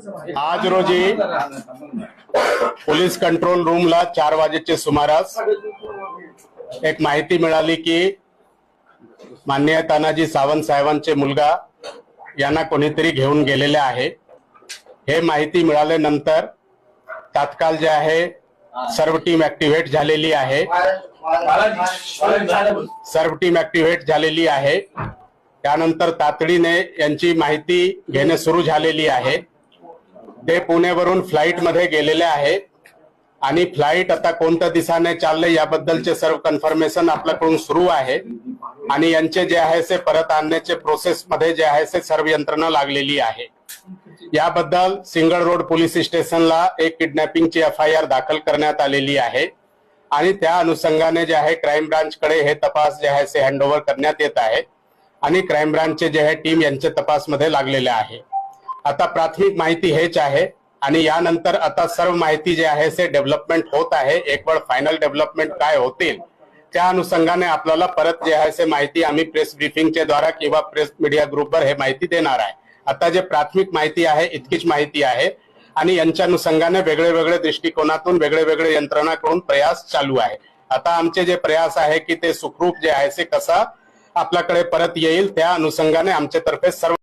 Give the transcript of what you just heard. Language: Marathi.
आज रोजी पोलीस कंट्रोल रूमला चार वाजेचे सुमारास एक माहिती मिळाली की माननीय तानाजी सावंत साहेबांचे मुलगा यांना कोणीतरी घेऊन गेलेले आहे. हे माहिती मिळाल्यानंतर तात्काळ जे आहे सर्व टीम ऍक्टिव्हेट झालेली आहे. सर्व टीम ऍक्टिव्हेट झालेली आहे. त्यानंतर तातडीने यांची माहिती घेणे सुरू झालेली आहे. ते पुण्यावरून फ्लाईटमध्ये गेलेले आहेत. आणि फ्लाईट आता कोणत्या दिशाने चाललंय याबद्दलचे सर्व कन्फर्मेशन आपल्याकडून सुरू आहे. आणि यांचे जे आहे ते परत आणण्याचे प्रोसेस मध्ये जे आहे ते सर्व यंत्रणा लागलेली आहे. याबद्दल सिंगल रोड पोलीस स्टेशनला एक किडनॅपिंगची एफ आय आर दाखल करण्यात आलेली आहे. आणि त्या अनुषंगाने जे आहे क्राईम ब्रांचकडे हे तपास जे आहे ते हँडओव्हर करण्यात येत आहे. आणि क्राईम ब्रांचचे जे आहे टीम यांचे तपासमध्ये लागलेले आहे. आता प्राथमिक माहिती हेच आहे आणि यानंतर आता सर्व माहिती जे आहे ते डेव्हलपमेंट होत आहे. एक वेळ फायनल डेव्हलपमेंट काय होतील त्या अनुषंगाने आपल्याला परत जे आहे ते माहिती आम्ही प्रेस ब्रिफिंगच्या द्वारा किंवा प्रेस मीडिया ग्रुपवर हे माहिती देणार आहे. आता जे प्राथमिक माहिती आहे इतकीच माहिती आहे आणि यांच्या अनुषंगाने वेगळे वेगळे दृष्टिकोनातून वेगळे वेगळे यंत्रणा करून प्रयास चालू आहे. आता आमचे जे प्रयास आहे की ते सुखरूप जे आहे ते कसा आपल्याकडे परत येईल त्या अनुषंगाने आमच्या तर्फे सर्व